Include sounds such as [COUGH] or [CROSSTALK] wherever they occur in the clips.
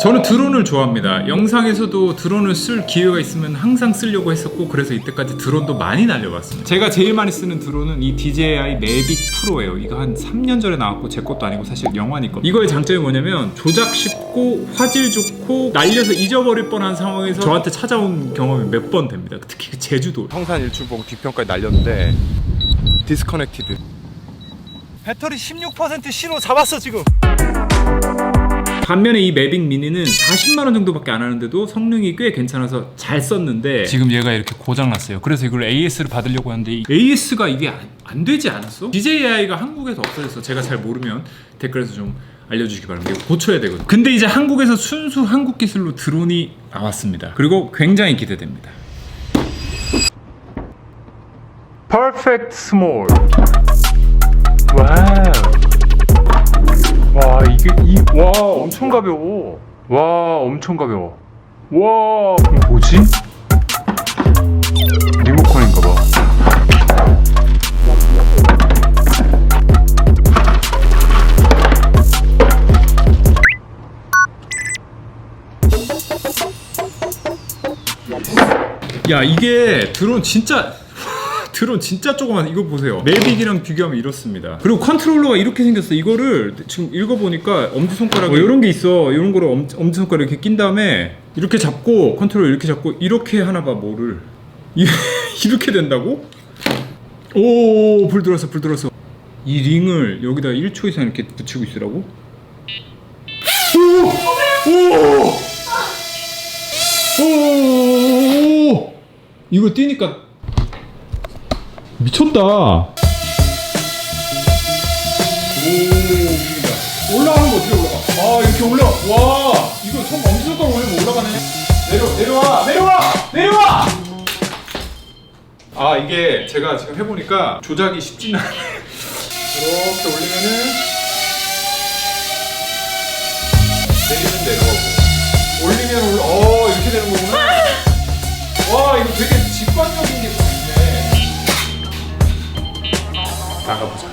저는 드론을 좋아합니다. 영상에서도 드론을 쓸 기회가 있으면 항상 쓰려고 했었고 그래서 이때까지 드론도 많이 날려봤습니다. 제가 제일 많이 쓰는 드론은 이 DJI 매빅 프로예요. 이거 한 3년 전에 나왔고 제 것도 아니고 사실 거. 이거의 장점이 뭐냐면 조작 쉽고 화질 좋고 날려서 잊어버릴 뻔한 상황에서 저한테 찾아온 경험이 몇 번 됩니다. 특히 그 제주도. 성산 일출 보고 뒷편까지 날렸는데 디스커넥티드 배터리 16% 신호 잡았어 지금 반면에 이 매빅 미니는 40만 원 정도밖에 안 하는데도 성능이 꽤 괜찮아서 잘 썼는데 지금 얘가 이렇게 고장 났어요. 그래서 이걸 AS를 받으려고 하는데 이 AS가 이게 안, 안 되지 않았어? DJI가 한국에서 없어졌어. 제가 잘 모르면 댓글에서 좀 알려주시기 바랍니다. 이거 고쳐야 되거든. 근데 이제 한국에서 순수 한국 기술로 드론이 나왔습니다. 그리고 굉장히 기대됩니다. Perfect Small. 와우. 와 이게 이와 엄청 가벼워. 와 엄청 가벼워. 와 이거 뭐지? 리모컨인가 봐. 야 이게 드론 진짜 드론 진짜 조그만 이거 보세요 매빅이랑 비교하면 이렇습니다 그리고 컨트롤러가 이렇게 생겼어 이거를 지금 읽어보니까 엄지손가락에 이런 게 있어 이런 거를 엄, 엄지손가락에 이렇게 낀 다음에 이렇게 잡고 컨트롤 이렇게 잡고 이렇게 하나 봐 뭐를 이- 이렇게 된다고? 오 불 들어왔어 불 들어왔어 이 링을 여기다 1초 이상 이렇게 붙이고 있으라고? 오! 오! 오! 이거 뛰니까 미쳤다. 올라가는 거 어떻게 올라가? 아, 이렇게 올라. 와, 이거 손 엄지손가락 올리면 올라가네. 내려, 내려와, 내려와, 내려와. 아, 이게 제가 지금 해보니까 조작이 쉽지는 않네. 이렇게 올리면은 내리면 내려가고 올리면 올라. 어, 이렇게 되는 거구나. 와, 이거 되게 직관적인 게 나가보자.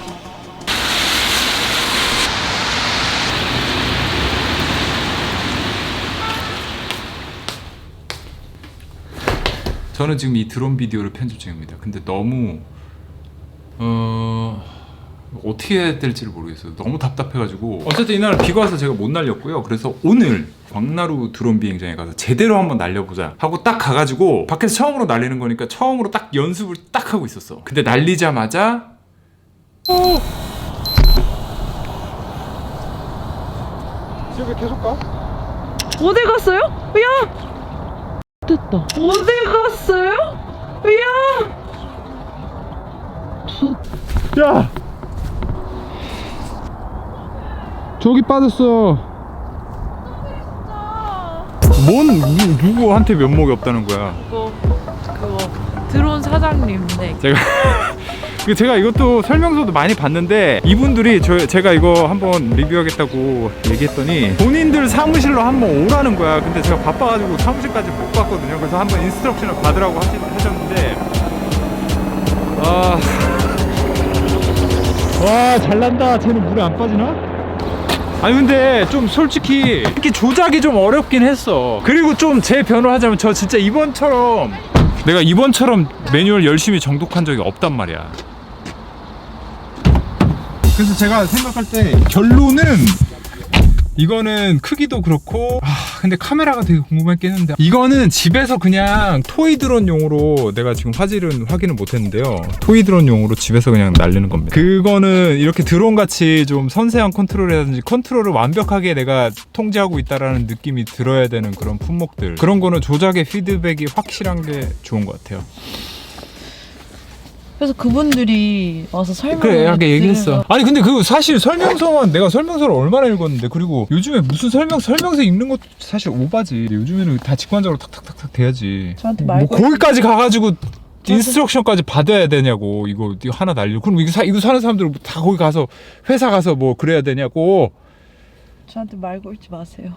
저는 지금 이 드론 비디오를 편집 중입니다. 근데 너무 어 어떻게 해야 될지를 모르겠어요. 너무 답답해가지고 어쨌든 이날 비가 와서 제가 못 날렸고요. 그래서 오늘 광나루 드론 비행장에 가서 제대로 한번 날려보자 하고 딱 가가지고 밖에서 처음으로 날리는 거니까 처음으로 딱 연습을 딱 하고 있었어. 근데 날리자마자 집에 계속 가? 어디 갔어요? 야! 됐다. 어디 갔어요? 야! 야 저기 빠졌어. 뭔 누, 누구한테 면목이 없다는 거야. 그거 그거 드론 사장님 네. 제가 그 제가 이것도 설명서도 많이 봤는데 이분들이 저 제가 이거 한번 리뷰하겠다고 얘기했더니 본인들 사무실로 한번 오라는 거야. 근데 제가 바빠가지고 사무실까지 못 갔거든요. 그래서 한번 인스트럭션을 받으라고 하시, 하셨는데 아. 와 잘난다. 쟤는 물에 안 빠지나? 아니 근데 좀 솔직히 이렇게 조작이 좀 어렵긴 했어. 그리고 좀 제 변호를 하자면 저 진짜 이번처럼 내가 이번처럼 매뉴얼 열심히 정독한 적이 없단 말이야. 그래서 제가 생각할 때 결론은 이거는 크기도 그렇고 아 근데 카메라가 되게 궁금했긴 했는데. 이거는 집에서 그냥 토이 드론용으로 내가 지금 화질은 확인을 못했는데요. 토이 드론용으로 집에서 그냥 날리는 겁니다. 그거는 이렇게 드론 같이 좀 섬세한 컨트롤이라든지 컨트롤을 완벽하게 내가 통제하고 있다라는 느낌이 들어야 되는 그런 품목들. 그런 거는 조작의 피드백이 확실한 게 좋은 것 같아요 그래서 그분들이 와서 설명 그래 약간 얘기했어. 아니 근데 그 사실 설명서만 내가 설명서를 얼마나 읽었는데 그리고 요즘에 무슨 설명 설명서 읽는 것도 사실 오바지. 요즘에는 다 직관적으로 탁탁탁탁 돼야지. 저한테 뭐 말고 거기까지 가가지고 인스트럭션까지 받아야 되냐고 이거 이거 하나 날려 그럼 이거 사 이거 사는 사람들 다 거기 가서 회사 가서 뭐 그래야 되냐고. 저한테 말 걸지 마세요.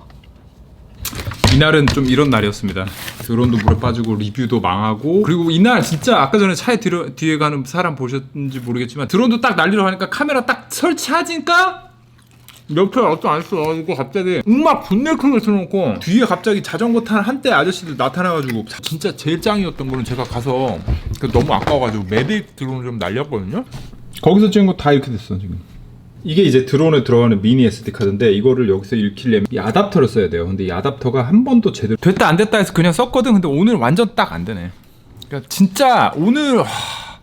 이날은 좀 이런 날이었습니다. 드론도 물에 빠지고 리뷰도 망하고 그리고 이날 진짜 아까 전에 차에 뒤로, 뒤에 가는 사람 보셨는지 모르겠지만 드론도 딱 날리러 가니까 카메라 딱 설치하니까 옆에 어떤 안 써가지고 갑자기 음악 분내 크게 틀어놓고 뒤에 갑자기 자전거 타는 한때 아저씨들 나타나가지고 진짜 제일 짱이었던 거는 제가 가서 그 너무 아까워가지고 메딕 드론을 좀 날렸거든요. 거기서 찍은 거 다 이렇게 됐어 지금. 이게 이제 드론에 들어가는 미니 SD 카드인데 이거를 여기서 읽히려면 이 아답터를 써야 돼요. 근데 이 아답터가 한 번도 제대로 됐다 안 됐다 해서 그냥 썼거든. 근데 오늘 완전 딱 안 되네. 그러니까 진짜 오늘 하...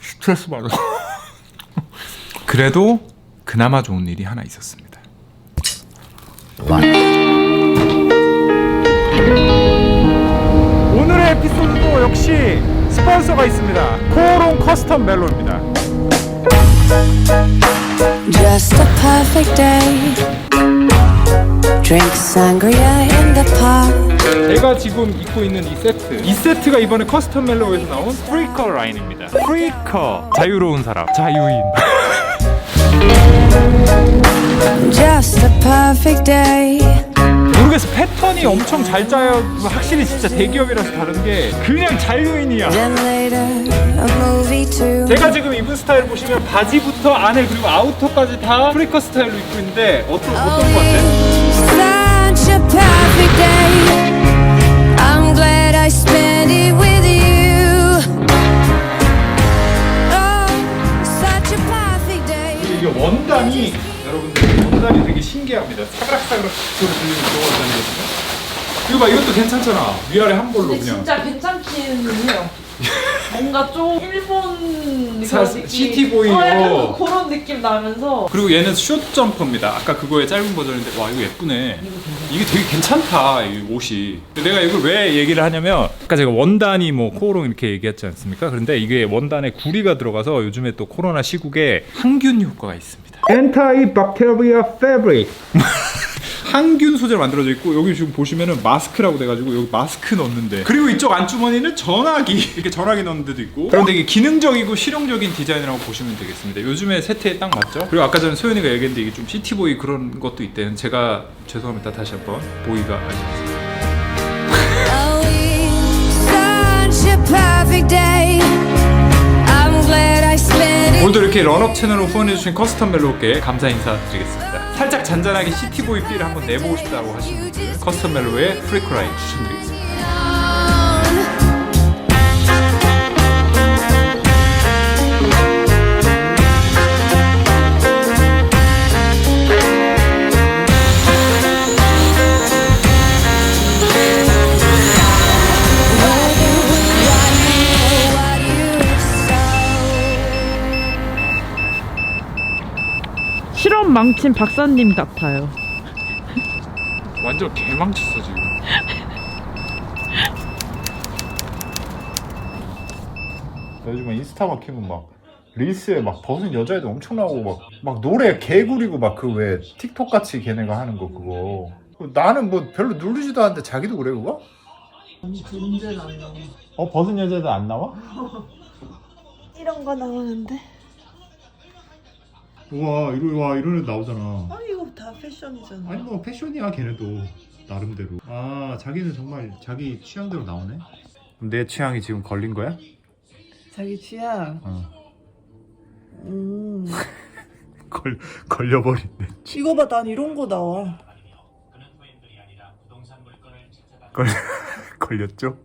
스트레스 받아. [LAUGHS] 그래도 그나마 좋은 일이 하나 있었습니다. 오늘의 에피소드도 역시 스폰서가 있습니다. 코오롱 커스텀 멜로입니다. Just a perfect day. Drink sangria in the park. 제가 지금 입고 있는 이 세트 이 세트가 이번에 커스텀 멜로에서 나온 프리커 라인입니다 프리커 자유로운 사람 자유인 Just a perfect day. 모르겠어 패턴이 엄청 잘 짜여 확실히 진짜 대기업이라서 다른 게 그냥 자유인이야. 제가 지금 입은 스타일 보시면 바지부터 안에 그리고 아우터까지 다 프리커 스타일로 입고 있는데 어떤 어떤 거 같아? 원단이 여러분들 원단이 되게 신기합니다. 사그락사그락 소리 들리는 그런 원단이거든요. 이거 봐 이것도 괜찮잖아. 위아래 한 볼로 근데 그냥. 진짜 괜찮긴 해요. [LAUGHS] 뭔가 좀 일본 사- 그런 느낌. 시티보이, 어, 약간 어. 그런 느낌 나면서 그리고 얘는 숏 점퍼입니다. 아까 그거의 짧은 버전인데 와 이거 예쁘네. 이게 되게 괜찮다 이 옷이. 내가 이걸 왜 얘기를 하냐면 아까 제가 원단이 뭐 코오롱 이렇게 얘기했지 않습니까? 그런데 이게 원단에 구리가 들어가서 요즘에 또 코로나 시국에 항균 효과가 있습니다. 엔타이 박테리아 패브릭. 항균 소재로 만들어져 있고 여기 지금 보시면은 마스크라고 돼가지고 여기 마스크 넣는데. 그리고 이쪽 안주머니는 전화기 [LAUGHS] 이렇게 전화기 넣는 데도 있고. 그런데 이게 기능적이고 실용적인 디자인이라고 보시면 되겠습니다. 요즘에 세트에 딱 맞죠? 그리고 아까 전에 소연이가 얘기했는데 이게 좀 시티보이 그런 것도 있대요. 제가 죄송합니다. 다시 한번. 보이가 it. 오늘도 이렇게 런업 채널을 후원해주신 커스텀 멜로우께 감사 인사드리겠습니다. 살짝 잔잔하게 시티보이 필을 한번 내보고 싶다고 하시는 분들 커스텀 멜로우의 프리크라인 추천드리겠습니다 망친 박사님 같아요. 완전 개망쳤어 지금 요즘에 인스타 막히면 막 릴스에 막 벗은 여자애들 엄청 나오고 막, 막 노래 개구리고 막 그 왜 틱톡 같이 걔네가 하는 거 그거 나는 뭐 별로 누르지도 않는데 자기도 그래 그거? 문제는 안 나와. 어 벗은 여자애들 안 나와? 이런 거 나오는데 우와 이러 와 이런 애 나오잖아. 아 이거 다 패션이잖아. 아니 뭐 패션이야 걔네도. 나름대로. 아 자기는 정말 자기 취향대로 나오네? 내 취향이 지금 걸린 거야? 자기 취향? 어. 음. [LAUGHS] 걸, 걸려버린대. 이거 봐 난 이런 거 나와. 걸, [LAUGHS] 걸렸죠?